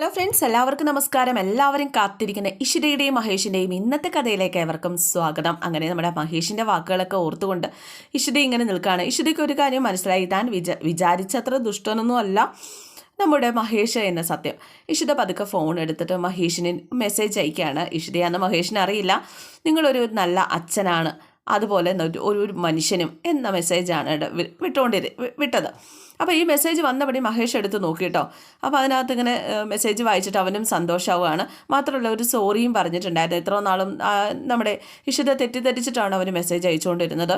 Hello friends എല്ലാവർക്കും നമസ്കാരം. എല്ലാവരും കാത്തിരിക്കുന്ന ഇഷിതയുടെയും മഹേഷിന്റെയും ഇന്നത്തെ കഥയിലേക്ക് ഏവർക്കും സ്വാഗതം. അങ്ങനെ നമ്മുടെ മഹേഷിന്റെ വാക്കുകളൊക്കെ ഓർത്തുകൊണ്ട് ഇഷിത ഇങ്ങനെ നിൽക്കുകയാണ്. ഇഷിതയ്ക്ക് ഒരു കാര്യം മനസ്സിലായി. താൻ വിച വിചാരിച്ചത്ര ദുഷ്ടനൊന്നുമല്ല നമ്മുടെ മഹേഷ് എന്ന സത്യം. ഇഷിത പതുക്കെ ഫോൺ എടുത്തിട്ട് മഹേഷിന് മെസ്സേജ് അയക്കുകയാണ്. ഇഷിതയാന്ന് മഹേഷിന് അറിയില്ല. നിങ്ങളൊരു നല്ല അച്ഛനാണ്. അതുപോലെ ഒരു മനുഷ്യനും എന്ന മെസ്സേജാണ് വിട്ടുകൊണ്ടിരി വിട്ടത്. അപ്പോൾ ഈ മെസ്സേജ് വന്നപടി മഹേഷ് എടുത്ത് നോക്കിയിട്ടോ അപ്പോൾ അതിനകത്ത് ഇങ്ങനെ മെസ്സേജ് വായിച്ചിട്ട് അവനും സന്തോഷമാവുകയാണ് മാത്രമല്ല ഒരു സോറിയും പറഞ്ഞിട്ടുണ്ടായിരുന്നു. എത്ര നാളും നമ്മുടെ ഇഷിത തെറ്റിദ്ധരിച്ചിട്ടാണ് അവർ മെസ്സേജ് അയച്ചുകൊണ്ടിരുന്നത്.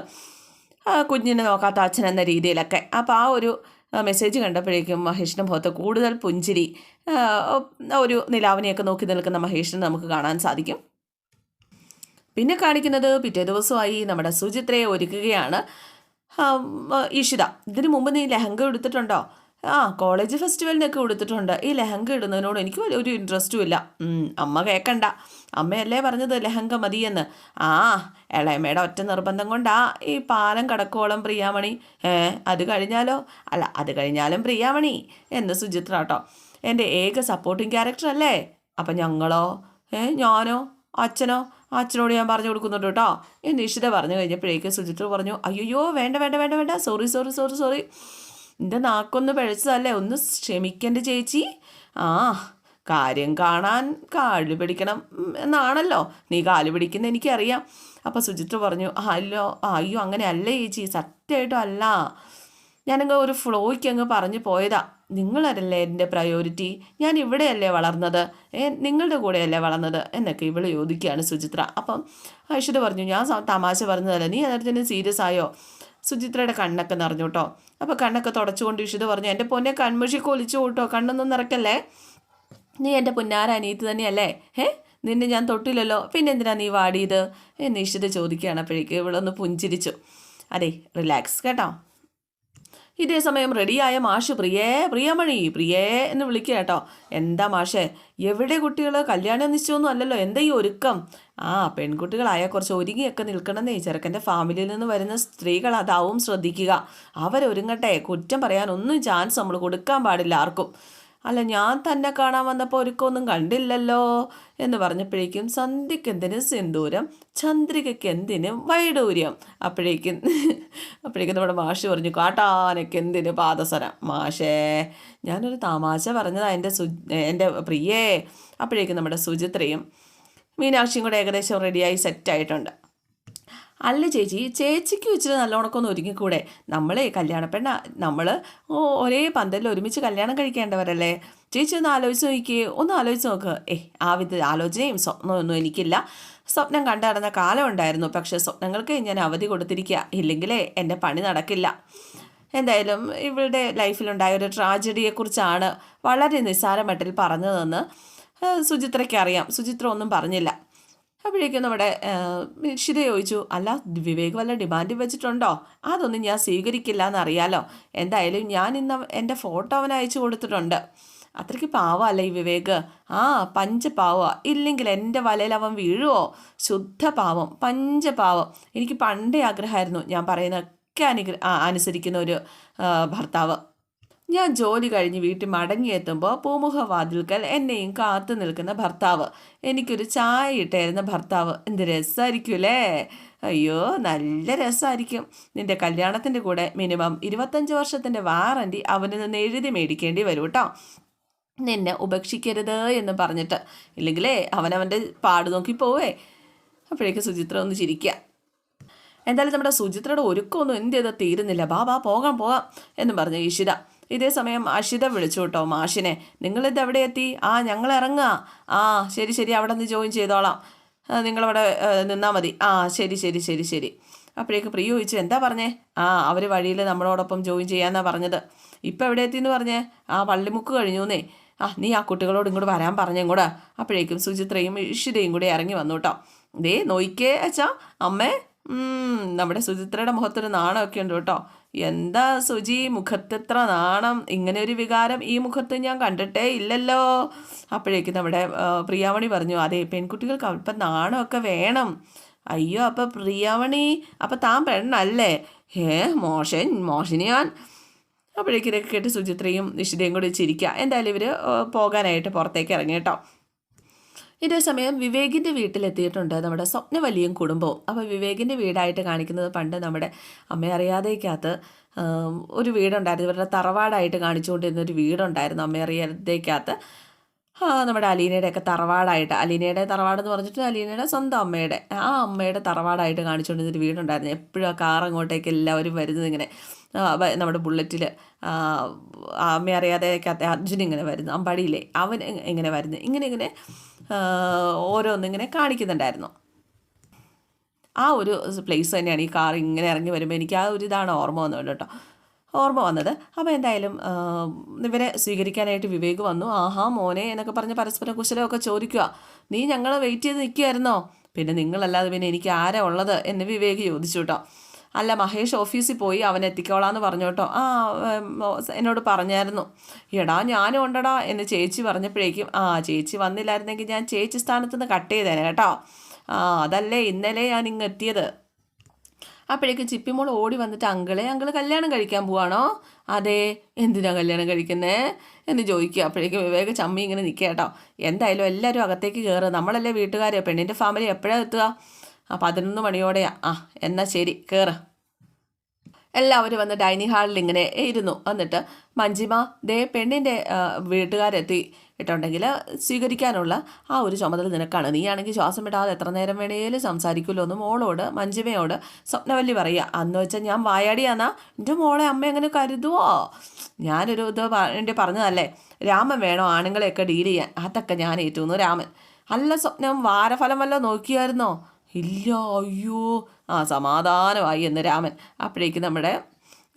കുഞ്ഞിനെ നോക്കാത്ത അച്ഛൻ എന്ന രീതിയിലൊക്കെ. അപ്പോൾ ആ ഒരു മെസ്സേജ് കണ്ടപ്പോഴേക്കും മഹേഷിന്റെ മുഖത്ത് കൂടുതൽ പുഞ്ചിരി ഒരു നിലാവിനെയൊക്കെ നോക്കി നിൽക്കുന്ന മഹേഷിനെ നമുക്ക് കാണാൻ സാധിക്കും. പിന്നെ കാണിക്കുന്നത് പിറ്റേ ദിവസമായി നമ്മുടെ സുചിത്രയെ ഒരുക്കുകയാണ്. ഈഷിത ഇതിനു മുമ്പ് നീ ലെഹങ്ക എടുത്തിട്ടുണ്ടോ ആ കോളേജ് ഫെസ്റ്റിവലിനൊക്കെ ഉടുത്തിട്ടുണ്ട്. ഈ ലെഹങ്ക ഇടുന്നതിനോട് എനിക്ക് ഒരു ഇൻട്രസ്റ്റും ഇല്ല. അമ്മ കേൾക്കണ്ട അമ്മയല്ലേ പറഞ്ഞത് ലെഹങ്ക മതിയെന്ന്. ആ ഇളയമ്മയുടെ ഒറ്റ നിർബന്ധം കൊണ്ടാ ഈ പാലം കടക്കോളം പ്രിയാമണി. ഏ അത് കഴിഞ്ഞാലോ? അല്ല അത് കഴിഞ്ഞാലും പ്രിയാമണി. എന്ന് സുചിത്ര കേട്ടോ. എന്റെ ഏക സപ്പോർട്ടിങ് ക്യാരക്ടർ അല്ലേ? അപ്പം ഞങ്ങളോ? ഏ ഞാനോ? അച്ഛനോ? അച്ഛനോട് ഞാൻ പറഞ്ഞു കൊടുക്കുന്നുണ്ട് കേട്ടോ. എന്ന് ഇഷിത പറഞ്ഞു കഴിഞ്ഞപ്പോഴേക്ക് സുചിത്ര പറഞ്ഞു അയ്യോ വേണ്ട വേണ്ട വേണ്ട വേണ്ട. സോറി സോറി സോറി സോറി എന്റെ നാക്കൊന്ന് പിഴച്ചതല്ലേ? ഒന്ന് ക്ഷമിക്കണ്ട ചേച്ചി. ആ കാര്യം കാണാൻ കാൽ പിടിക്കണം എന്നാണല്ലോ. നീ കാൽ പിടിക്കുന്ന എനിക്കറിയാം. അപ്പോൾ സുചിത്ര പറഞ്ഞു അല്ലോ അയ്യോ അങ്ങനെ അല്ല ചേച്ചി? സത്യമായിട്ടും അല്ല. ഞാനങ്ങ് ഒരു ഫ്ലോയ്ക്ക് അങ്ങ് പറഞ്ഞു പോയതാ. നിങ്ങളല്ലേ എന്റെ പ്രയോറിറ്റി ഞാൻ ഇവിടെയല്ലേ വളർന്നത്? നിങ്ങളുടെ കൂടെയല്ലേ വളർന്നത്? എന്നൊക്കെ ഇവൾ ചോദിക്കുകയാണ് സുചിത്ര. അപ്പം ഐശ്വര്യ പറഞ്ഞു ഞാൻ തമാശ പറഞ്ഞതല്ല? നീ അതിന് സീരിയസ് ആയോ? സുചിത്രയുടെ കണ്ണൊക്കെ നിറഞ്ഞു കേട്ടോ അപ്പോൾ കണ്ണൊക്കെ തുടച്ചുകൊണ്ട് ഇഷിത പറഞ്ഞു എന്റെ പൊന്നെ കൺമഷി കൊലിച്ചു കൂട്ടോ? കണ്ണൊന്നും നിറക്കല്ലേ നീ എന്റെ പുന്നാര അനിയത്ത് തന്നെയല്ലേ? ഏ നിന്നെ ഞാൻ തൊട്ടില്ലല്ലോ? പിന്നെ എന്തിനാ നീ വാടിയത്? എന്ന് ഇഷിത ചോദിക്കുകയാണ് അപ്പോഴേക്ക് ഇവളൊന്ന് പുഞ്ചിരിച്ചു. അതെ റിലാക്സ് കേട്ടോ. ഇതേ സമയം റെഡിയായ മാഷ് പ്രിയേ പ്രിയമണി പ്രിയേ എന്ന് വിളിക്കുക കേട്ടോ. എന്താ മാഷേ എവിടെ കുട്ടികൾ കല്യാണം നിശ്ചയമൊന്നും അല്ലല്ലോ എന്താ ഈ ഒരുക്കം? ആ പെൺകുട്ടികളായ കുറച്ച് ഒരുങ്ങിയൊക്കെ നിൽക്കണമെന്നേ ചെറുക്കന്റെ ഫാമിലിയിൽ നിന്ന് വരുന്ന സ്ത്രീകൾ അതാവും ശ്രദ്ധിക്കുക. അവരൊരുങ്ങട്ടെ കുറ്റം പറയാനൊന്നും ചാൻസ് നമ്മൾ കൊടുക്കാൻ പാടില്ല ആർക്കും. അല്ല ഞാൻ തന്നെ കാണാൻ വന്നപ്പോൾ ഒരുക്കൊന്നും കണ്ടില്ലല്ലോ എന്ന് പറഞ്ഞപ്പോഴേക്കും സന്ധ്യയ്ക്ക് എന്തിന് സിന്ദൂരം ചന്ദ്രികയ്ക്ക് എന്തിന് വൈഡൂര്യം? അപ്പോഴേക്കും അപ്പോഴേക്കും നമ്മുടെ മാഷ് പറഞ്ഞു കാട്ടാനയ്ക്ക് എന്തിന് പാദസരം? മാഷേ ഞാനൊരു തമാശ പറഞ്ഞതാണ് എന്റെ സു എന്റെ പ്രിയേ. അപ്പോഴേക്കും നമ്മുടെ സുചിത്രയും മീനാക്ഷിയും കൂടെ ഏകദേശം റെഡിയായി സെറ്റായിട്ടുണ്ട് അല്ല ചേച്ചി ചേച്ചിക്ക് വെച്ചിട്ട് നല്ലോണക്കൊന്ന് ഒരുങ്ങിക്കൂടെ? നമ്മളെ കല്യാണ പെണ്ണ നമ്മൾ ഒരേ പന്തലിൽ ഒരുമിച്ച് കല്യാണം കഴിക്കേണ്ടവരല്ലേ? ചേച്ചി ഒന്ന് ആലോചിച്ച് നോക്കിയേ ഒന്ന് ആലോചിച്ച് നോക്ക്. ഏ ആ വിധ ആലോചനയും സ്വപ്നമൊന്നും എനിക്കില്ല. സ്വപ്നം കണ്ടു നടന്ന കാലം ഉണ്ടായിരുന്നു പക്ഷേ സ്വപ്നങ്ങൾക്ക് ഞാൻ അവധി കൊടുത്തിരിക്കുക ഇല്ലെങ്കിലേ എന്റെ പണി നടക്കില്ല. എന്തായാലും ഇവളുടെ ലൈഫിലുണ്ടായ ഒരു ട്രാജഡിയെക്കുറിച്ചാണ് വളരെ നിസ്സാരമട്ടിൽ പറഞ്ഞതെന്ന് സുചിത്രയ്ക്ക് അറിയാം. സുചിത്ര ഒന്നും പറഞ്ഞില്ല. അപ്പോഴേക്കും നമ്മുടെ നിഷിത ചോദിച്ചു അല്ല വിവേക് വല്ല ഡിമാൻഡ് വെച്ചിട്ടുണ്ടോ? അതൊന്നും ഞാൻ സ്വീകരിക്കില്ല എന്നറിയാലോ എന്തായാലും ഞാൻ ഇന്ന് എന്റെ ഫോട്ടോ അവൻ അയച്ചു കൊടുത്തിട്ടുണ്ട്. അത്രയ്ക്ക് പാവമല്ല ഈ വിവേക്? ആ പഞ്ച പാവുക ഇല്ലെങ്കിൽ എന്റെ വലയിൽ അവൻ വീഴുവോ? ശുദ്ധ പാവം പഞ്ച പാവം. എനിക്ക് പണ്ടേ ആഗ്രഹമായിരുന്നു ഞാൻ പറയുന്നതൊക്കെ അനുഗ്ര അനുസരിക്കുന്ന ഒരു ഭർത്താവ്. ഞാൻ ജോലി കഴിഞ്ഞ് വീട്ടിൽ മടങ്ങിയെത്തുമ്പോൾ പൂമുഖവാതിൽക്കൽ എന്നെയും കാത്തു നിൽക്കുന്ന ഭർത്താവ്. എനിക്കൊരു ചായ ഇട്ടായിരുന്ന ഭർത്താവ്. എന്ത് രസമായിരിക്കുമല്ലേ അയ്യോ നല്ല രസമായിരിക്കും നിന്റെ കല്യാണത്തിന്റെ കൂടെ മിനിമം ഇരുപത്തഞ്ച് വർഷത്തിന്റെ വാറണ്ടി അവനിൽ നിന്ന് എഴുതി മേടിക്കേണ്ടി വരും കേട്ടോ നിന്നെ ഉപേക്ഷിക്കരുത് എന്ന് പറഞ്ഞിട്ട്. ഇല്ലെങ്കിലേ അവനവന്റെ പാട് നോക്കി പോവേ. അപ്പോഴേക്ക് സുചിത്ര ഒന്ന് ചിരിക്കുക എന്തായാലും നമ്മുടെ സുചിത്രയുടെ ഒരുക്കമൊന്നും എന്ത് ചെയ്താൽ തീരുന്നില്ല. ബാ ബാ പോകാം പോകാം എന്ന് പറഞ്ഞു ഈശിത ഇതേ സമയം അഷിത വിളിച്ചു കേട്ടോ മാഷിനെ നിങ്ങളിത് എവിടെ എത്തി? ആ ഞങ്ങൾ ഇറങ്ങുക ആ ശരി ശരി അവിടെ നിന്ന് ജോയിൻ ചെയ്തോളാം. നിങ്ങളവിടെ നിന്നാൽ മതി. ആ ശരി ശരി ശരി ശരി. അപ്പോഴേക്ക് പ്രിയ ചോദിച്ചു എന്താ പറഞ്ഞേ? ആ അവർ വഴിയിൽ നമ്മളോടൊപ്പം ജോയിൻ ചെയ്യാമെന്നാണ് പറഞ്ഞത്. ഇപ്പം എവിടെ എത്തിയെന്ന് പറഞ്ഞേ? ആ പള്ളിമുക്ക് കഴിഞ്ഞൂന്നേ. ആ നീ ആ കുട്ടികളോട് ഇങ്ങോട്ട് വരാൻ പറഞ്ഞേ കൂടെ അപ്പോഴേക്കും സുചിത്രയും ഇഷിതയും കൂടി ഇറങ്ങി വന്നു കേട്ടോ. ദേ നോയിക്കേ അച്ഛാ അമ്മേ. നമ്മുടെ സുചിത്രയുടെ മുഖത്തൊരു നാണമൊക്കെ ഉണ്ട് കേട്ടോ. എന്താ സുജി മുഖത്തെത്ര നാണം? ഇങ്ങനെ ഒരു വികാരം ഈ മുഖത്ത് ഞാൻ കണ്ടിട്ടേ ഇല്ലല്ലോ. അപ്പോഴേക്കും നമ്മുടെ പ്രിയാമണി പറഞ്ഞു അതെ പെൺകുട്ടികൾക്ക് അല്പം നാണമൊക്കെ വേണം. അയ്യോ അപ്പം പ്രിയാമണി അപ്പം താൻ പെണ്ണല്ലേ? ഹേ മോശൻ മോശന് ഞാൻ. കേട്ട് സുചിത്രയും നിഷിതയും കൂടി ചിരിക്കുക എന്തായാലും ഇവർ പോകാനായിട്ട് പുറത്തേക്ക് ഇറങ്ങി കേട്ടോ. ഇതേ സമയം വിവേകിന്റെ വീട്ടിലെത്തിയിട്ടുണ്ട് നമ്മുടെ സ്വപ്നവലിയും കുടുംബവും. അപ്പോൾ വിവേകിന്റെ വീടായിട്ട് കാണിക്കുന്നത് പണ്ട് നമ്മുടെ അമ്മ അറിയാതേക്കകത്ത് ഒരു വീടുണ്ടായിരുന്നു. ഇവരുടെ തറവാടായിട്ട് കാണിച്ചുകൊണ്ടിരുന്ന ഒരു വീടുണ്ടായിരുന്നു അമ്മ അറിയാതേക്കകത്ത് നമ്മുടെ അലീനയുടെയൊക്കെ തറവാടായിട്ട് അലീനയുടെ തറവാടെന്ന് പറഞ്ഞിട്ട് അലീനയുടെ സ്വന്തം അമ്മയുടെ ആ അമ്മയുടെ തറവാടായിട്ട് കാണിച്ചുകൊണ്ടിരുന്നൊരു വീടുണ്ടായിരുന്നു. എപ്പോഴും ആ കാർ അങ്ങോട്ടേക്ക് എല്ലാവരും വരുന്നത് ഇങ്ങനെ നമ്മുടെ ബുള്ളറ്റിൽ അമ്മ അറിയാതെ അർജുൻ ഇങ്ങനെ വരുന്നു അമ്പാടിയിലെ അവൻ ഇങ്ങനെ വരുന്നു. ഇങ്ങനെ ഇങ്ങനെ ഓരോന്നിങ്ങനെ കാണിക്കുന്നുണ്ടായിരുന്നു. ആ ഒരു പ്ലേസ് തന്നെയാണ് ഈ കാർ ഇങ്ങനെ ഇറങ്ങി വരുമ്പോൾ എനിക്ക് ആ ഒരു ഇതാണ് ഓർമ്മ വന്നത് കേട്ടോ. ഓർമ്മ വന്നത്. അപ്പോൾ എന്തായാലും ഇവരെ സ്വീകരിക്കാനായിട്ട് വിവേക് വന്നു. ആഹാ മോനെ എന്നൊക്കെ പറഞ്ഞ് പരസ്പരം കുശലമൊക്കെ ചോദിക്കുക നീ ഞങ്ങൾ വെയിറ്റ് ചെയ്ത് നിൽക്കുമായിരുന്നോ പിന്നെ നിങ്ങളല്ലാതെ പിന്നെ എനിക്ക് ആരാ ഉള്ളത്? എന്ന് വിവേക് ചോദിച്ചു കേട്ടോ. അല്ല മഹേഷ് ഓഫീസിൽ പോയി അവൻ എത്തിക്കോളാന്ന് പറഞ്ഞു കേട്ടോ. ആ എന്നോട് പറഞ്ഞായിരുന്നു. എടാ ഞാനും ഉണ്ടടാ എന്ന് ചേച്ചി പറഞ്ഞപ്പോഴേക്കും ആ ചേച്ചി വന്നില്ലായിരുന്നെങ്കിൽ ഞാൻ ചേച്ചി സ്ഥാനത്ത് നിന്ന് കട്ട് ചെയ്തേനെ കേട്ടോ. ആ അതല്ലേ ഇന്നലെ ഞാൻ ഇങ്ങ് എത്തിയത്. അപ്പോഴേക്കും ചിപ്പിമോൾ ഓടി വന്നിട്ട് അങ്കിളെ അങ്കിൾ കല്യാണം കഴിക്കാൻ പോവാണോ? അതെ. എന്തിനാ കല്യാണം കഴിക്കുന്നേ? എന്ന് ചോദിക്കുക. അപ്പോഴേക്കും വിവേക ചമ്മി ഇങ്ങനെ നിൽക്കുക കേട്ടോ. എന്തായാലും എല്ലാവരും അകത്തേക്ക് കയറുക നമ്മളല്ലേ വീട്ടുകാരെ? പെണ്ണിന്റെ ഫാമിലി എപ്പോഴാണ് എത്തുക? ആ പതിനൊന്ന് മണിയോടെയാ. ആ എന്നാൽ ശരി കയറ് എല്ലാവരും വന്ന് ഡൈനിങ് ഹാളിൽ ഇങ്ങനെ ഇരുന്നു. എന്നിട്ട് മഞ്ജിമ ദേ പെണ്ണിന്റെ വീട്ടുകാരെത്തി ഇട്ടുണ്ടെങ്കിൽ സ്വീകരിക്കാനുള്ള ആ ഒരു ചുമതല നിനക്കാണ്. നീയാണെങ്കിൽ ശ്വാസം വിടാതെ എത്ര നേരം വേണേലും സംസാരിക്കുമല്ലോ എന്ന് മോളോട് മഞ്ജിമയോട് സ്വപ്നവല്ലി പറയുക അന്ന് വെച്ചാൽ ഞാൻ വായാടിയാന്നാ. എന്റെ മോളെ അമ്മ എങ്ങനെ കരുതുവോ? ഞാനൊരു ഇത് വേണ്ടി പറഞ്ഞതല്ലേ. രാമൻ വേണോ ആണുങ്ങളെയൊക്കെ ഡീൽ ചെയ്യാൻ? അതൊക്കെ ഞാൻ ഏറ്റുന്നു രാമൻ അല്ല സ്വപ്നം വാരഫലം വല്ലതും നോക്കിയായിരുന്നോ? ഇല്ല അയ്യോ. ആ സമാധാനമായി എന്ന് രാമൻ. അപ്പോഴേക്ക് നമ്മുടെ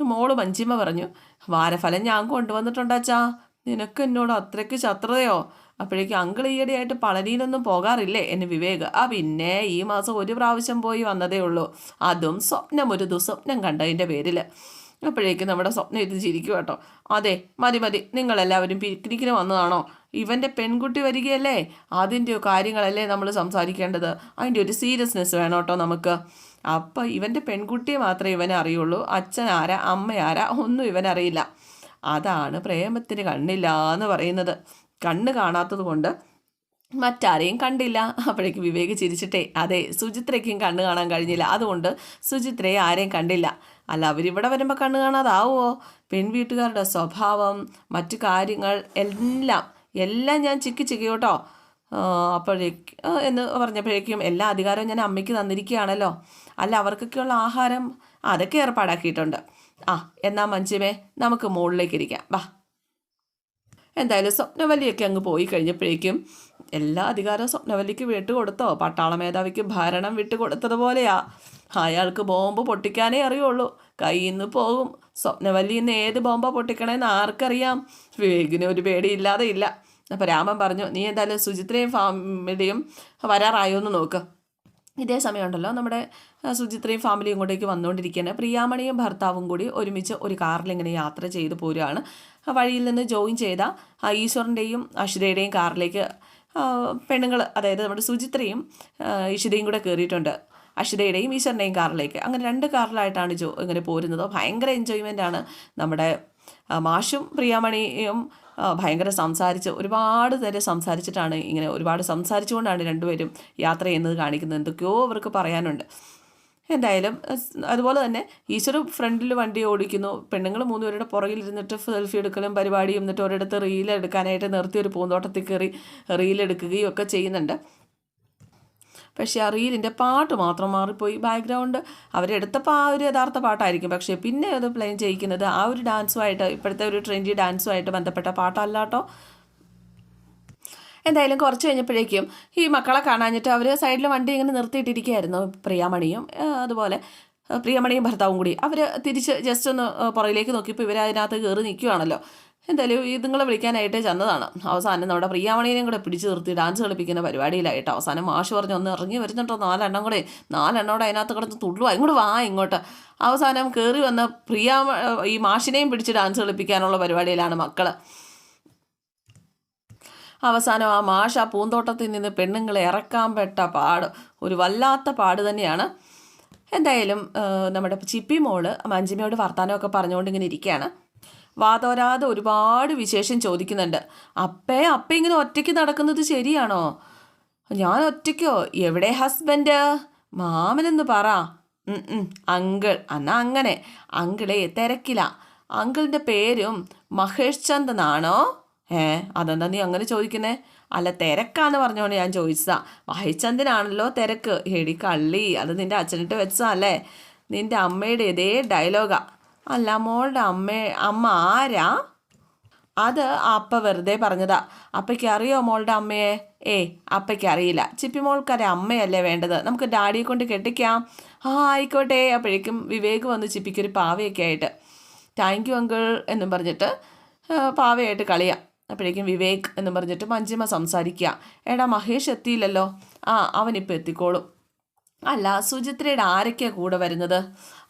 മോൾ മഞ്ചിമ പറഞ്ഞു വാരഫലം ഞാൻ കൊണ്ടുവന്നിട്ടുണ്ടാച്ചാ. നിനക്ക് എന്നോട് അത്രയ്ക്ക് ശത്രുതയോ? അപ്പോഴേക്കും അങ്കിൾ ഈയിടെയായിട്ട് പളനിയിലൊന്നും പോകാറില്ലേ? എന്ന് വിവേക്. ആ പിന്നെ ഈ മാസം ഒരു പ്രാവശ്യം പോയി വന്നതേ ഉള്ളൂ. അതും സ്വപ്നം ഒരു ദുസ്വപ്നം കണ്ടതിന്റെ പേരിൽ അപ്പോഴേക്കും നമ്മുടെ സ്വപ്നം ഇത് ചിരിക്കും കേട്ടോ അതെ മതി മതി നിങ്ങളെല്ലാവരും പിക്നിക്കിന് വന്നതാണോ? ഇവന്റെ പെൺകുട്ടി വരികയല്ലേ? അതിന്റെ കാര്യങ്ങളല്ലേ നമ്മൾ സംസാരിക്കേണ്ടത്? അതിന്റെ ഒരു സീരിയസ്നെസ് വേണം കേട്ടോ നമുക്ക്? അപ്പം ഇവന്റെ പെൺകുട്ടിയെ മാത്രമേ ഇവനെ അറിയുള്ളൂ. അച്ഛൻ ആരാ അമ്മ ആരാ ഒന്നും ഇവനറിയില്ല അതാണ് പ്രേമത്തിന് കണ്ണില്ല എന്ന് പറയുന്നത്. കണ്ണ് കാണാത്തത് കൊണ്ട് മറ്റാരെയും കണ്ടില്ല. അപ്പോഴേക്ക് വിവേക് ചിരിച്ചിട്ടേ അതെ സുചിത്രയ്ക്കും കണ്ണ് കാണാൻ കഴിഞ്ഞില്ല. അതുകൊണ്ട് സുചിത്രയെ ആരെയും കണ്ടില്ല. അല്ല അവരിവിടെ വരുമ്പോൾ കണ്ണ് കാണാതാവുമോ പെൺവീട്ടുകാരുടെ സ്വഭാവം മറ്റു കാര്യങ്ങൾ എല്ലാം എല്ലാം ഞാൻ ചിക്കി ചിക്കി കേട്ടോ അപ്പോഴേക്ക് എന്ന് പറഞ്ഞപ്പോഴേക്കും എല്ലാ അധികാരവും ഞാൻ അമ്മയ്ക്ക് തന്നിരിക്കുകയാണല്ലോ. അല്ല അവർക്കൊക്കെയുള്ള ആഹാരം അതൊക്കെ ഏർപ്പാടാക്കിയിട്ടുണ്ട്. ആ എന്നാ മഞ്ചിമേ നമുക്ക് മുകളിലേക്ക് ഇരിക്കാം. വാ. എന്തായാലും സ്വപ്നവല്ലിയൊക്കെ അങ്ങ് പോയി കഴിഞ്ഞപ്പോഴേക്കും എല്ലാ അധികാരവും സ്വപ്നവല്ലിക്ക് വിട്ടുകൊടുത്തോ. പട്ടാള മേധാവിക്ക് ഭരണം വിട്ടുകൊടുത്തതുപോലെയാ. അയാൾക്ക് ബോംബ് പൊട്ടിക്കാനേ അറിയുള്ളൂ. കയ്യിൽ നിന്ന് പോകും. സ്വപ്നവല്ലി ഇന്ന് ഏത് ബോംബ പൊട്ടിക്കണേന്ന് ആർക്കറിയാം. വിവേകിന് ഒരു പേടിയില്ലാതെ ഇല്ല. അപ്പോൾ രാമൻ പറഞ്ഞു നീ എന്തായാലും സുചിത്രയും ഫാമിലിയും വരാറായോ എന്ന് നോക്ക്. ഇതേ സമയമുണ്ടല്ലോ നമ്മുടെ സുചിത്രയും ഫാമിലിയും ഇങ്ങോട്ടേക്ക് വന്നുകൊണ്ടിരിക്കുകയാണ്. പ്രിയാമണിയും ഭർത്താവും കൂടി ഒരുമിച്ച് ഒരു കാറിൽ ഇങ്ങനെ യാത്ര ചെയ്ത് പോരുകയാണ്. വഴിയിൽ നിന്ന് ജോയിൻ ചെയ്ത ഈശ്വറിന്റെയും അശ്വരയുടെയും കാറിലേക്ക് പെണ്ണുങ്ങൾ അതായത് നമ്മുടെ സുചിത്രയും ഈശ്വരയും കൂടെ കയറിയിട്ടുണ്ട് അശ്വരയുടെയും ഈശ്വരന്റെയും കാറിലേക്ക്. അങ്ങനെ രണ്ട് കാറിലായിട്ടാണ് ജോ ഇങ്ങനെ പോരുന്നത്. ഭയങ്കര എൻജോയ്മെന്റ് ആണ് നമ്മുടെ മാഷും പ്രിയാമണിയും ഭയങ്കര സംസാരിച്ച് ഒരുപാട് നേരം സംസാരിച്ചിട്ടാണ് ഇങ്ങനെ ഒരുപാട് സംസാരിച്ചുകൊണ്ടാണ് രണ്ടുപേരും യാത്ര ചെയ്യുന്നത് കാണിക്കുന്നത്. എന്തൊക്കെയോ അവർക്ക് പറയാനുണ്ട്. എന്തായാലും അതുപോലെ തന്നെ ഈശ്വർ ഫ്രണ്ടിൽ വണ്ടി ഓടിക്കുന്നു. പെണ്ണുങ്ങൾ മൂന്നുപേരുടെ പുറകിൽ ഇരുന്നിട്ട് സെൽഫി എടുക്കലും പരിപാടിയും എന്നിട്ട് ഒരിടത്ത് റീൽ എടുക്കാനായിട്ട് നിർത്തി ഒരു പൂന്തോട്ടത്തിൽ കയറി റീൽ എടുക്കുകയും ഒക്കെ ചെയ്യുന്നുണ്ട്. പക്ഷേ ആ റീലിന്റെ പാട്ട് മാത്രം മാറിപ്പോയി ബാക്ക്ഗ്രൗണ്ട് അവരെടുത്തപ്പോൾ ആ ഒരു യഥാർത്ഥ പാട്ടായിരിക്കും. പക്ഷേ പിന്നെ അത് പ്ലെയിൻ ചെയ്യിക്കുന്നത് ആ ഒരു ഡാൻസുമായിട്ട് ഇപ്പോഴത്തെ ഒരു ട്രെൻഡി ഡാൻസുമായിട്ട് ബന്ധപ്പെട്ട പാട്ടല്ലാട്ടോ. എന്തായാലും കുറച്ച് കഴിഞ്ഞപ്പോഴേക്കും ഈ മക്കളെ കാണാഞ്ഞിട്ട് അവർ സൈഡിൽ വണ്ടി ഇങ്ങനെ നിർത്തിയിട്ടിരിക്കുകയായിരുന്നു. പ്രിയാമണിയും അതുപോലെ പ്രിയമണിയും ഭർത്താവും കൂടി. അവർ തിരിച്ച് ജസ്റ്റ് ഒന്ന് പുറകിലേക്ക് നോക്കിയപ്പോൾ ഇവർ അതിനകത്ത് കയറി നിൽക്കുകയാണല്ലോ. എന്തായാലും ഇതുങ്ങളെ വിളിക്കാനായിട്ട് ചെന്നതാണ്. അവസാനം നമ്മുടെ പ്രിയാമണിനെയും കൂടെ പിടിച്ചു നിർത്തി ഡാൻസ് കളിപ്പിക്കുന്ന പരിപാടിയിലായിട്ട്. അവസാനം മാഷ് പറഞ്ഞ് ഒന്ന് ഇറങ്ങി വരുന്നുണ്ടോ നാലെണ്ണം കൂടെ? നാലെണ്ണോടെ അതിനകത്ത് കിടന്ന് തുള്ളുവാ. ഇങ്ങോട്ട് വാ ഇങ്ങോട്ട്. അവസാനം കയറി വന്ന പ്രിയ ഈ മാഷിനെയും പിടിച്ച് ഡാൻസ് കളിപ്പിക്കാനുള്ള പരിപാടിയിലാണ് മക്കൾ അവസാനം ആ മാഷ ആ പൂന്തോട്ടത്തിൽ നിന്ന് പെണ്ണുങ്ങളെ ഇറക്കാൻ പെട്ട പാട് ഒരു വല്ലാത്ത പാട് തന്നെയാണ്. എന്തായാലും നമ്മുടെ ചിപ്പി മോൾ മഞ്ജിമയോട് വർത്താനമൊക്കെ പറഞ്ഞുകൊണ്ട് ഇങ്ങനെ ഇരിക്കുകയാണ്. വാതോരാതെ ഒരുപാട് വിശേഷം ചോദിക്കുന്നുണ്ട്. അപ്പേ അപ്പ ഇങ്ങനെ ഒറ്റയ്ക്ക് നടക്കുന്നത് ശരിയാണോ? ഞാൻ ഒറ്റയ്ക്കോ? എവിടെ ഹസ്ബൻഡ്? മാമനെന്ന് പറ. അങ്കിൾ. എന്നാ അങ്ങനെ. അങ്കിളെ തിരക്കില. അങ്കിളിന്റെ പേരും മഹേഷ് ചന്ദ് എന്നാണോ? ഏ അതെന്താ നീ അങ്ങനെ ചോദിക്കുന്നേ? അല്ല തിരക്കാന്ന് പറഞ്ഞോണ്ട് ഞാൻ ചോദിച്ചതാ. മഹേഷ് ചന്ദിനാണല്ലോ തിരക്ക്. എടി കള്ളി അത് നിന്റെ അച്ഛനിട്ട് വെച്ചതല്ലേ? നിന്റെ അമ്മയുടെ ഇതേ ഡയലോഗാ അല്ല മോളുടെ അമ്മ അമ്മ ആരാ? അത് അപ്പ വെറുതെ പറഞ്ഞതാ. അപ്പയ്ക്ക് അറിയോ മോളുടെ അമ്മയെ? ഏ അപ്പയ്ക്ക് അറിയില്ല. ചിപ്പി മോൾക്കാരെ അമ്മയല്ലേ വേണ്ടത്. നമുക്ക് ഡാഡിയെ കൊണ്ട് കെട്ടിക്കാം. ആ ആയിക്കോട്ടെ. അപ്പോഴേക്കും വിവേക് വന്ന് ചിപ്പിക്കൊരു പാവയൊക്കെ ആയിട്ട്. താങ്ക് യു അങ്കിൾ എന്നും പറഞ്ഞിട്ട് പാവയായിട്ട് കളിയാം. അപ്പോഴേക്കും വിവേക് എന്നും പറഞ്ഞിട്ട് മഞ്ജിമ സംസാരിക്കുക എടാ മഹേഷ് എത്തിയില്ലല്ലോ. ആ അവനിപ്പോൾ എത്തിക്കോളും. അല്ല സുചിത്രയുടെ ആരൊക്കെയാ കൂടെ വരുന്നത്?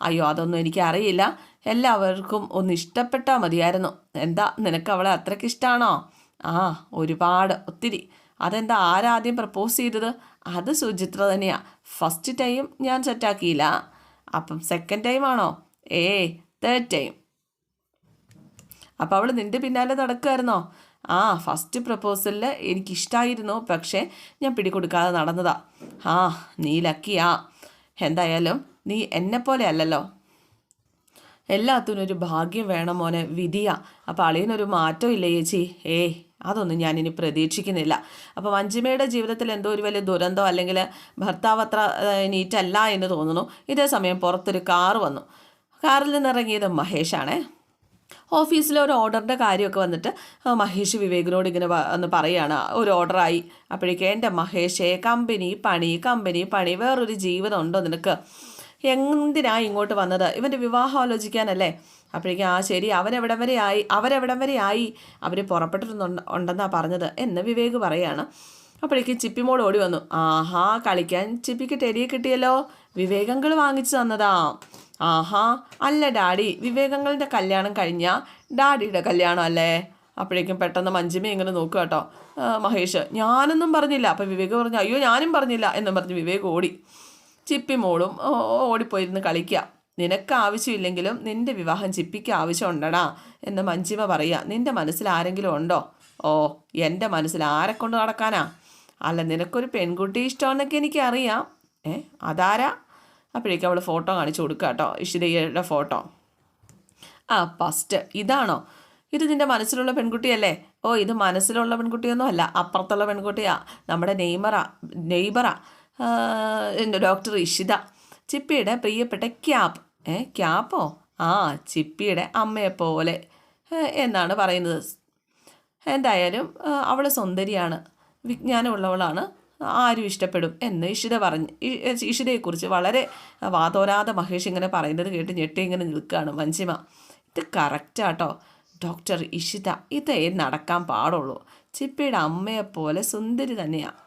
അയ്യോ അതൊന്നും എനിക്കറിയില്ല. എല്ലാവർക്കും ഒന്ന് ഇഷ്ടപ്പെട്ടാൽ മതിയായിരുന്നു. എന്താ നിനക്ക് അവളെ അത്രയ്ക്ക് ഇഷ്ടമാണോ ആ ഒരുപാട് ഒത്തിരി. അതെന്താ ആരാദ്യം പ്രപ്പോസ് ചെയ്തത്? അത് സുചിത്ര തന്നെയാണ് ഫസ്റ്റ് ടൈം ഞാൻ സെറ്റാക്കിയില്ല അപ്പം സെക്കൻഡ് ടൈം ആണോ? ഏ തേർഡ് ടൈം അപ്പോൾ അവൾ നിന്റെ പിന്നാലെ നടക്കുമായിരുന്നോ ആ ഫസ്റ്റ് പ്രപ്പോസലിൽ എനിക്കിഷ്ടമായിരുന്നു പക്ഷേ ഞാൻ പിടികൊടുക്കാതെ നടന്നതാ. ആ നീ ലക്കിയാ എന്തായാലും നീ എന്നെപ്പോലെ അല്ലല്ലോ. എല്ലാത്തിനും ഒരു ഭാഗ്യം വേണം മോനെ വിധിയാ. അപ്പോൾ അളിയനൊരു മാറ്റം ഇല്ല ചേച്ചി? ഏയ് അതൊന്നും ഞാനിനി പ്രതീക്ഷിക്കുന്നില്ല. അപ്പോൾ മഞ്ജിമയുടെ ജീവിതത്തിൽ എന്തോ ഒരു വലിയ ദുരന്തം അല്ലെങ്കിൽ ഭർത്താവ് അത്ര നീറ്റല്ല എന്ന് തോന്നുന്നു. ഇതേ സമയം പുറത്തൊരു കാറ് വന്നു. കാറിൽ നിന്നിറങ്ങിയത് മഹേഷാണേ. ഓഫീസിലെ ഒരു ഓർഡറിന്റെ കാര്യമൊക്കെ വന്നിട്ട് മഹേഷ് വിവേകിനോട് ഇങ്ങനെ ഒന്ന് പറയുകയാണ് ഒരു ഓർഡറായി. അപ്പോഴേക്കും എന്റെ മഹേഷേ കമ്പനി പണി കമ്പനി പണി വേറൊരു ജീവിതം ഉണ്ടോ നിനക്ക്? എന്തിനാ ഇങ്ങോട്ട് വന്നത്? ഇവന്റെ വിവാഹം ആലോചിക്കാനല്ലേ? അപ്പോഴേക്കും ആ ശരി അവനെവിടം വരെ ആയി അവരെവിടം വരെ ആയി. അവർ പുറപ്പെട്ടിരുന്നുണ്ട് ഉണ്ടെന്നാണ് പറഞ്ഞത് എന്ന് വിവേക് പറയാണ്. അപ്പോഴേക്കും ചിപ്പിമോൾ ഓടി വന്നു. ആഹാ കളിക്കാൻ ചിപ്പിക്ക് ടെരിയെ കിട്ടിയല്ലോ. വിവേകങ്ങൾ വാങ്ങിച്ചു തന്നതാ. ആഹാ അല്ല ഡാഡി വിവേകങ്ങളുടെ കല്യാണം കഴിഞ്ഞാൽ ഡാഡിയുടെ കല്യാണം അല്ലേ? അപ്പോഴേക്കും പെട്ടെന്ന് മഞ്ജിമ ഇങ്ങനെ നോക്കുക കേട്ടോ. മഹേഷ് ഞാനൊന്നും പറഞ്ഞില്ല. അപ്പോൾ വിവേക് പറഞ്ഞു അയ്യോ ഞാനും പറഞ്ഞില്ല എന്നും പറഞ്ഞ് വിവേക് ഓടി. ചിപ്പി മോളും ഓടിപ്പോയിരുന്ന് കളിക്കുക നിനക്ക് ആവശ്യമില്ലെങ്കിലും നിന്റെ വിവാഹം ചിപ്പിക്ക് ആവശ്യമുണ്ടടാ എന്ന് മഞ്ജിമ പറയുക നിന്റെ മനസ്സിൽ ആരെങ്കിലും ഉണ്ടോ? ഓ എന്റെ മനസ്സിൽ ആരെ കൊണ്ട് നടക്കാനാ? അല്ല നിനക്കൊരു പെൺകുട്ടി ഇഷ്ടമാണെന്നൊക്കെ എനിക്കറിയാം. ഏ അതാരാ? അപ്പോഴേക്കും അവൾ ഫോട്ടോ കാണിച്ചു കൊടുക്കുക കേട്ടോ ഇഷിതയുടെ ഫോട്ടോ. ആ ഫസ്റ്റ് ഇതാണോ? ഇത് നിന്റെ മനസ്സിലുള്ള പെൺകുട്ടിയല്ലേ? ഓ ഇത് മനസ്സിലുള്ള പെൺകുട്ടിയൊന്നും അല്ല അപ്പുറത്തുള്ള പെൺകുട്ടിയാ നമ്മുടെ നെയ്മറാ നെയ്ബറാ ഡോക്ടർ ഇഷിത. ചിപ്പിയുടെ പ്രിയപ്പെട്ട ക്യാപ്പ് ഏ ക്യാപ്പോ? ആ ചിപ്പിയുടെ അമ്മയെപ്പോലെ എന്നാണ് പറയുന്നത്. എന്തായാലും അവൾ സുന്ദരിയാണ് വിജ്ഞാനമുള്ളവളാണ്. ആരും ഇഷ്ടപ്പെടും എന്ന് ഇഷിത പറഞ്ഞ്. ഇഷിതയെക്കുറിച്ച് വളരെ വാതോരാതെ മഹേഷ് ഇങ്ങനെ പറയുന്നത് കേട്ട് ഞെട്ടി ഇങ്ങനെ നിൽക്കുകയാണ് വഞ്ചിമ ഇത് കറക്റ്റാട്ടോ ഡോക്ടർ ഇഷിത ഇതേ നടക്കാൻ പാടുള്ളൂ. ചിപ്പിയുടെ അമ്മയെപ്പോലെ സുന്ദരി തന്നെയാണ്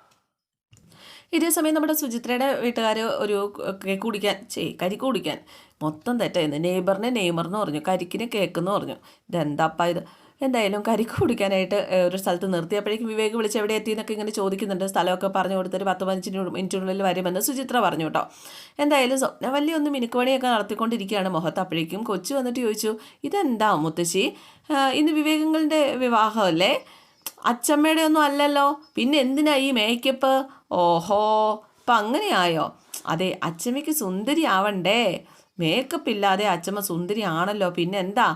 ഇതേ സമയം നമ്മുടെ സുചിത്രയുടെ വീട്ടുകാർ ഒരു കേക്ക് കുടിക്കാൻ ചേ കരിക്ക് കുടിക്കാൻ മൊത്തം തെറ്റായിരുന്നു നെയ്ബറിനെ നെയ്മർ എന്ന് പറഞ്ഞു കരിക്കിന് കേക്ക് എന്ന് പറഞ്ഞു. ഇതെന്താപ്പാ ഇത്? എന്തായാലും കരിക്ക് കുടിക്കാനായിട്ട് ഒരു സ്ഥലത്ത് നിർത്തിയപ്പോഴേക്കും വിവേക് വിളിച്ച് എവിടെ എത്തി എന്നൊക്കെ ഇങ്ങനെ ചോദിക്കുന്നുണ്ട്. സ്ഥലമൊക്കെ പറഞ്ഞു കൊടുത്തൊരു പത്ത് പതിനഞ്ച് മിനിറ്റിനുള്ളിൽ വരുമെന്ന് സുചിത്ര പറഞ്ഞു കേട്ടോ. എന്തായാലും സ്വപ്നവല്ലി ഒന്ന് മിനുക്കുപണിയൊക്കെ നടത്തിക്കൊണ്ടിരിക്കുകയാണ് മുഖത്ത്. അപ്പോഴേക്കും കൊച്ചു വന്നിട്ട് ചോദിച്ചു ഇതെന്താ മുത്തശ്ശി? ഇന്ന് വിവേകങ്ങളുടെ വിവാഹമല്ലേ? അച്ചമ്മയുടെ ഒന്നും അല്ലല്ലോ. പിന്നെ എന്തിനാ ഈ മേക്കപ്പ്? ഓഹോ അപ്പം അങ്ങനെയായോ? അതെ അച്ചമ്മയ്ക്ക് സുന്ദരി ആവണ്ടേ മേക്കപ്പ് ഇല്ലാതെ അച്ചമ്മ സുന്ദരി ആണല്ലോ പിന്നെ എന്താ?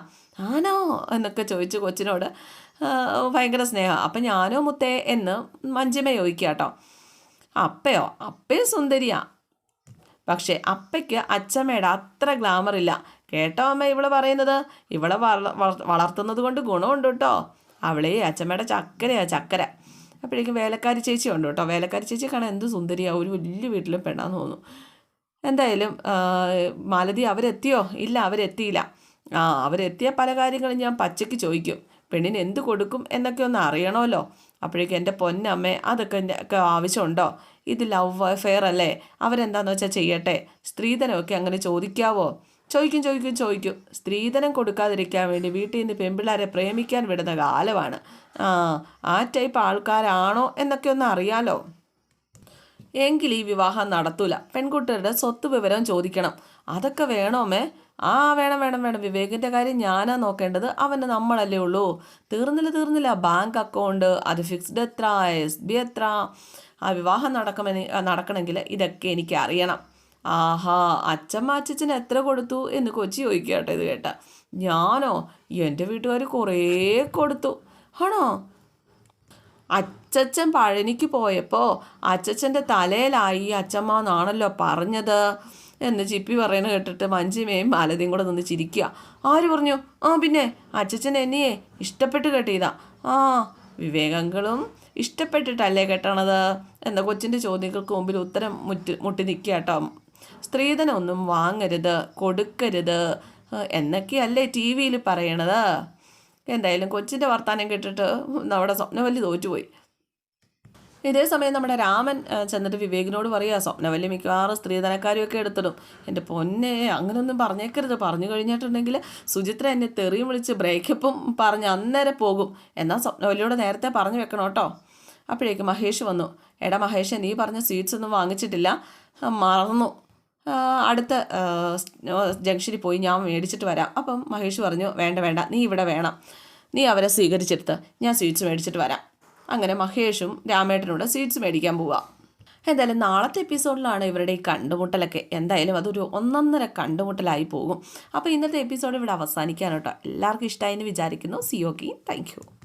ആണോ എന്നൊക്കെ ചോദിച്ചു കൊച്ചിനോട്. ഭയങ്കര സ്നേഹം. അപ്പം ഞാനോ മുത്തേ എന്ന് മഞ്ജിമ ചോദിക്കുക കേട്ടോ അപ്പയോ? അപ്പയും സുന്ദരിയാ. പക്ഷേ അപ്പയ്ക്ക് അച്ചമ്മയുടെ അത്ര ഗ്ലാമർ ഇല്ല. കേട്ടോ അമ്മ ഇവിടെ പറയുന്നത്? ഇവിടെ വള- വള- വളർത്തുന്നത് കൊണ്ട് ഗുണമുണ്ട് കേട്ടോ അവളെ അച്ചമ്മയുടെ ചക്കരയാ ചക്കര. അപ്പോഴേക്കും വേലക്കാരി ചേച്ചി ഉണ്ട് കേട്ടോ വേലക്കാരി ചേച്ചി കാണാൻ എന്ത് സുന്ദരിയാ. ഒരു വലിയ വീട്ടിലും പെണ്ണാന്ന് തോന്നുന്നു. എന്തായാലും മാലതി അവരെത്തിയോ? ഇല്ല അവരെത്തിയില്ല. ആ അവരെത്തിയ പല കാര്യങ്ങളും ഞാൻ പച്ചയ്ക്ക് ചോദിക്കും. പെണ്ണിന് എന്ത് കൊടുക്കും എന്നൊക്കെ ഒന്ന് അറിയണമല്ലോ. അപ്പോഴേക്കും എന്റെ പൊന്നമ്മ അതൊക്കെ ഒക്കെ ആവശ്യമുണ്ടോ? ഇത് ലവ് അഫെയർ അല്ലേ? അവരെന്താന്ന് വെച്ചാൽ ചെയ്യട്ടെ? സ്ത്രീധനമൊക്കെ അങ്ങനെ ചോദിക്കാവോ? ചോദിക്കും ചോദിക്കും ചോദിക്കും. സ്ത്രീധനം കൊടുക്കാതിരിക്കാൻ വേണ്ടി വീട്ടിൽ നിന്ന് പെൺപിള്ളേരെ പ്രേമിക്കാൻ വിടുന്ന കാലമാണ്. ആ ആ ടൈപ്പ് ആൾക്കാരാണോ എന്നൊക്കെ ഒന്ന് അറിയാലോ. എങ്കിൽ ഈ വിവാഹം നടത്തൂല. പെൺകുട്ടികളുടെ സ്വത്ത് വിവരം ചോദിക്കണം. അതൊക്കെ വേണോമേ ആ വേണം വേണം വേണം. വിവേകിന്റെ കാര്യം ഞാനാ നോക്കേണ്ടത് അവന്റെ നമ്മളല്ലേ ഉള്ളൂ. തീർന്നില്ല തീർന്നില്ല. ബാങ്ക് അക്കൗണ്ട് അത് ഫിക്സ്ഡ് എത്ര എസ് ബി എത്ര? ആ വിവാഹം നടക്കമെന്ന് നടക്കണമെങ്കിൽ ഇതൊക്കെ എനിക്ക് അറിയണം. ആഹാ അച്ഛമ്മ അച്ഛച്ചന് എത്ര കൊടുത്തു എന്ന് കൊച്ചി ചോദിക്കട്ടെ ഇത് കേട്ട. ഞാനോ? എന്റെ വീട്ടുകാർ കുറേ കൊടുത്തു. ആണോ? അച്ചച്ചൻ പഴനിക്ക് പോയപ്പോൾ അച്ചച്ചന്റെ തലയിലായി അച്ചമ്മ എന്നാണല്ലോ പറഞ്ഞത്. എന്ന് ചിപ്പി പറയുന്നത് കേട്ടിട്ട് മഞ്ജിമയും മാലതിയും കൂടെ നിന്ന് ചിരിക്കുക. ആര് പറഞ്ഞു? ആ പിന്നെ അച്ഛച്ചൻ എന്നെയെ ഇഷ്ടപ്പെട്ട് കേട്ടീതാ ആ വിവേകങ്ങളും ഇഷ്ടപ്പെട്ടിട്ടല്ലേ കെട്ടണത്? എന്ന കൊച്ചിന്റെ ചോദ്യങ്ങൾക്ക് മുമ്പിൽ ഉത്തരം മുറ്റ് മുട്ടി നിൽക്കുക കേട്ടോ. സ്ത്രീധനമൊന്നും വാങ്ങരുത് കൊടുക്കരുത് എന്നൊക്കെയല്ലേ ടി വിയിൽ പറയണത്? എന്തായാലും കൊച്ചിന്റെ വർത്തമാനം കേട്ടിട്ട് നമ്മുടെ സ്വപ്നവല്ലി തോറ്റുപോയി. ഇതേ സമയം നമ്മുടെ രാമൻ ചെന്നിട്ട് വിവേകിനോട് പറയുക സ്വപ്നവല്ലി മിക്കവാറും സ്ത്രീധനക്കാരെയൊക്കെ എടുത്തിടും. എന്റെ പൊന്നെ അങ്ങനെയൊന്നും പറഞ്ഞേക്കരുത്. പറഞ്ഞു കഴിഞ്ഞിട്ടുണ്ടെങ്കിൽ സുചിത്ര എന്നെ തെറിയും വിളിച്ച് ബ്രേക്കപ്പും പറഞ്ഞ് അന്നേരം പോകും. എന്നാൽ സ്വപ്നവല്ലിയോട് നേരത്തെ പറഞ്ഞു വെക്കണം കേട്ടോ. അപ്പോഴേക്ക് മഹേഷ് വന്നു. എടാ മഹേഷ് നീ പറഞ്ഞ സ്വീറ്റ്സ് ഒന്നും വാങ്ങിച്ചിട്ടില്ല. മറന്നു. അടുത്ത ജംഗ്ഷനിൽ പോയി ഞാൻ മേടിച്ചിട്ട് വരാം. അപ്പം മഹേഷ് പറഞ്ഞു വേണ്ട വേണ്ട. നീ ഇവിടെ വേണം. നീ അവരെ സ്വീകരിച്ചെടുത്ത്. ഞാൻ സ്വീറ്റ്സ് മേടിച്ചിട്ട് വരാം. അങ്ങനെ മഹേഷും രാമേട്ടനോട് സ്വീറ്റ്സ് മേടിക്കാൻ പോവാം. എന്തായാലും നാളത്തെ എപ്പിസോഡിലാണ് ഇവരുടെ ഈ കണ്ടുമുട്ടലൊക്കെ. എന്തായാലും അതൊരു ഒന്നൊന്നര കണ്ടുമുട്ടലായി പോകും. അപ്പോൾ ഇന്നത്തെ എപ്പിസോഡ് ഇവിടെ അവസാനിക്കാനോട്ടോ എല്ലാവർക്കും ഇഷ്ടമായി എന്ന് വിചാരിക്കുന്നു. C okay thank